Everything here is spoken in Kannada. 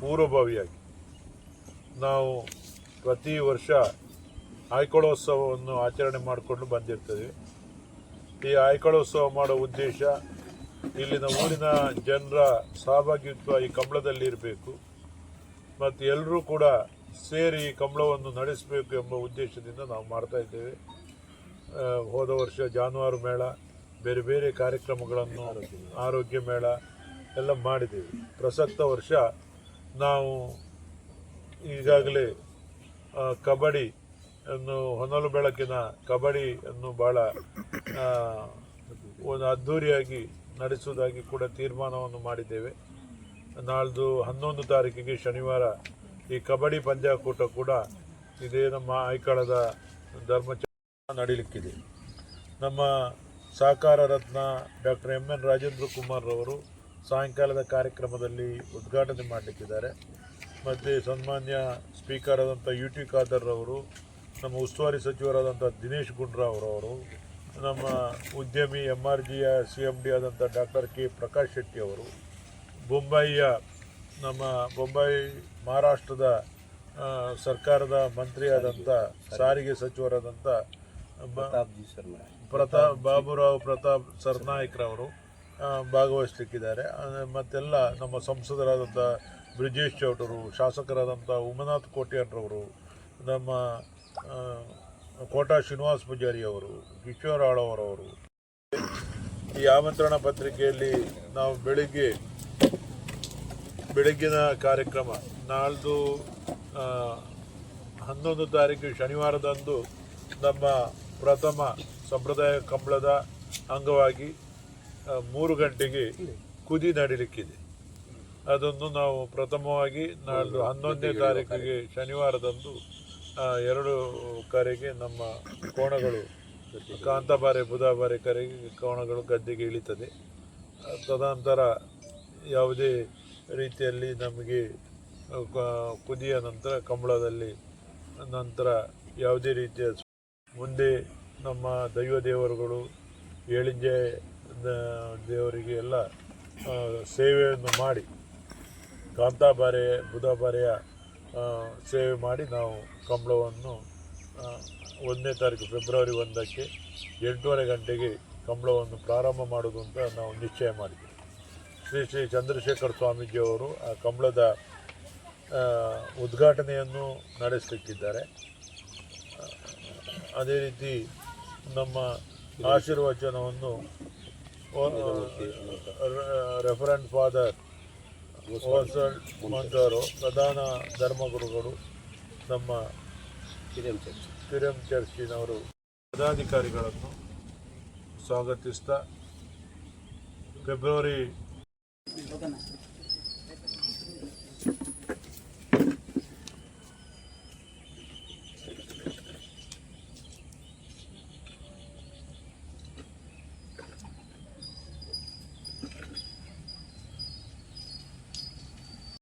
ಪೂರ್ವಭಾವಿಯಾಗಿ. ನಾವು ಪ್ರತಿ ವರ್ಷ ಆಯ್ಕೊಳ್ಳೋತ್ಸವವನ್ನು ಆಚರಣೆ ಮಾಡಿಕೊಂಡು ಬಂದಿರ್ತೇವೆ. ಈ ಆಯ್ಕೊಳ್ಳೋತ್ಸವ ಮಾಡೋ ಉದ್ದೇಶ ಇಲ್ಲಿನ ಊರಿನ ಜನರ ಸಹಭಾಗಿತ್ವ ಈ ಕಂಬಳದಲ್ಲಿ ಇರಬೇಕು. ಮತ್ತು ಎಲ್ಲರೂ ಕೂಡ ಸೇರಿ ಈ ಕಂಬಳವನ್ನು ನಡೆಸಬೇಕು ಎಂಬ ಉದ್ದೇಶದಿಂದ ನಾವು ಮಾಡ್ತಾ ಇದ್ದೇವೆ. ಹೋದ ವರ್ಷ ಜಾನುವಾರು ಮೇಳ, ಬೇರೆ ಬೇರೆ ಕಾರ್ಯಕ್ರಮಗಳನ್ನು, ಆರೋಗ್ಯ ಮೇಳ ಎಲ್ಲ ಮಾಡಿದ್ದೀವಿ. ಪ್ರಸಕ್ತ ವರ್ಷ ನಾವು ಈಗಾಗಲೇ ಕಬಡ್ಡಿ ಅನ್ನು ಹೊನಲು ಬೆಳಕಿನ ಕಬಡ್ಡಿಯನ್ನು ಭಾಳ ಒಂದು ಅದ್ಧೂರಿಯಾಗಿ ನಡೆಸುವುದಾಗಿ ಕೂಡ ತೀರ್ಮಾನವನ್ನು ಮಾಡಿದ್ದೇವೆ. ನಾಳ್ದು ಹನ್ನೊಂದು ತಾರೀಕಿಗೆ ಶನಿವಾರ ಈ ಕಬಡ್ಡಿ ಪಂದ್ಯಾಕೂಟ ಕೂಡ ಇದೇ ನಮ್ಮ ಆಯ್ಕಾಳದ ಧರ್ಮಚ ನಡೀಲಿಕ್ಕಿದೆ. ನಮ್ಮ ಸಹಕಾರ ರತ್ನ doctor M N Rajendra Kumar ಅವರು ಸಾಯಂಕಾಲದ ಕಾರ್ಯಕ್ರಮದಲ್ಲಿ ಉದ್ಘಾಟನೆ ಮಾಡಲಿಕ್ಕಿದ್ದಾರೆ. ಮತ್ತು ಸನ್ಮಾನ್ಯ ಸ್ಪೀಕರ್ ಆದಂಥ ಯು ಟಿ ಖಾದರ್ ಅವರು ನಮ್ಮ ಉಸ್ತುವಾರಿ ಸಚಿವರಾದಂಥ ದಿನೇಶ್ ಗುಂಡ್ರಾವ್ ಅವರು ನಮ್ಮ ಉದ್ಯಮಿ ಎಂ ಆರ್ ಜಿಯ ಸಿ ಎಂ ಡಿ ಆದಂಥ ಡಾಕ್ಟರ್ ಕೆ ಪ್ರಕಾಶ್ ಶೆಟ್ಟಿ ಅವರು ಬೊಂಬಾಯಿಯ ನಮ್ಮ ಬೊಂಬಾಯಿ ಮಹಾರಾಷ್ಟ್ರದ ಸರ್ಕಾರದ ಮಂತ್ರಿಯಾದಂಥ ಸಾರಿಗೆ ಸಚಿವರಾದಂಥ ಪ್ರತಾಪ್ ಬಾಬುರಾವ್ ಪ್ರತಾಪ್ ಸರ್ನಾಯಕ್ರವರು ಭಾಗವಹಿಸಲಿಕ್ಕಿದ್ದಾರೆ. ಮತ್ತೆಲ್ಲ ನಮ್ಮ ಸಂಸದರಾದಂಥ ಬ್ರಿಜೇಶ್ ಚೌಟರು ಶಾಸಕರಾದಂಥ ಉಮನಾಥ್ ಕೋಟ್ಯಾನ್ರವರು ನಮ್ಮ ಕೋಟಾ ಶ್ರೀನಿವಾಸ್ ಪೂಜಾರಿ ಅವರು, ಕಿಶೋರ್ ಆಳವರವರು. ಈ ಆಮಂತ್ರಣ ಪತ್ರಿಕೆಯಲ್ಲಿ ನಾವು ಬೆಳಿಗ್ಗೆ, ಬೆಳಗ್ಗಿನ ಕಾರ್ಯಕ್ರಮ, ನಾಳ್ದು ಹನ್ನೊಂದು ತಾರೀಕು ಶನಿವಾರದಂದು ನಮ್ಮ ಪ್ರಥಮ ಸಂಪ್ರದಾಯ ಕಂಬಳದ ಅಂಗವಾಗಿ ಮೂರು ಗಂಟೆಗೆ ಕುದಿ ನಡಿಲಿಕ್ಕಿದೆ. ಅದನ್ನು ನಾವು ಪ್ರಥಮವಾಗಿ ನಾಳ್ದು ಹನ್ನೊಂದನೇ ತಾರೀಕಿಗೆ ಶನಿವಾರದಂದು ಎರಡು ಕರೆಗೆ ನಮ್ಮ ಕೋಣಗಳು ಕಾಂತಬಾರೆ ಬುಧಬಾರೆ ಕರೆಗೆ ಕೋಣಗಳು ಗದ್ದೆಗೆ ಇಳಿತದೆ. ತದನಂತರ ಯಾವುದೇ ರೀತಿಯಲ್ಲಿ ನಮಗೆ ಕುದಿಯ ನಂತರ ಕಂಬಳದಲ್ಲಿ ನಂತರ ಯಾವುದೇ ರೀತಿಯ ಮುಂದೆ ನಮ್ಮ ದೈವ ದೇವರುಗಳು ಏಳಿಂಜೆ ದೇವರಿಗೆ ಎಲ್ಲ ಸೇವೆಯನ್ನು ಮಾಡಿ ಕಾಂತಾಬಾರೆ ಬುಧಬಾರೆಯ ಸೇವೆ ಮಾಡಿ ನಾವು ಕಂಬಳವನ್ನು ಒಂದನೇ ತಾರೀಕು ಫೆಬ್ರವರಿ ಒಂದಕ್ಕೆ ಎಂಟೂವರೆ ಗಂಟೆಗೆ ಕಂಬಳವನ್ನು ಪ್ರಾರಂಭ ಮಾಡೋದು ಅಂತ ನಾವು ನಿಶ್ಚಯ ಮಾಡಿದ್ದೇವೆ. ಶ್ರೀ ಶ್ರೀ ಚಂದ್ರಶೇಖರ್ ಸ್ವಾಮೀಜಿಯವರು ಆ ಕಂಬಳದ ಉದ್ಘಾಟನೆಯನ್ನು ನಡೆಸಲಿಕ್ಕಿದ್ದಾರೆ. ಅದೇ ರೀತಿ ನಮ್ಮ ಆಶೀರ್ವಚನವನ್ನು ರೆಫರೆಂಟ್ ಫಾದರ್ ಓಸಲ್ ಪ್ರಧಾನ ಧರ್ಮಗುರುಗಳು ನಮ್ಮ ಕಿರಿಯಂ ಚರ್ಚಿನವರು ಪದಾಧಿಕಾರಿಗಳನ್ನು ಸ್ವಾಗತಿಸ್ತಾ ಫೆಬ್ರವರಿ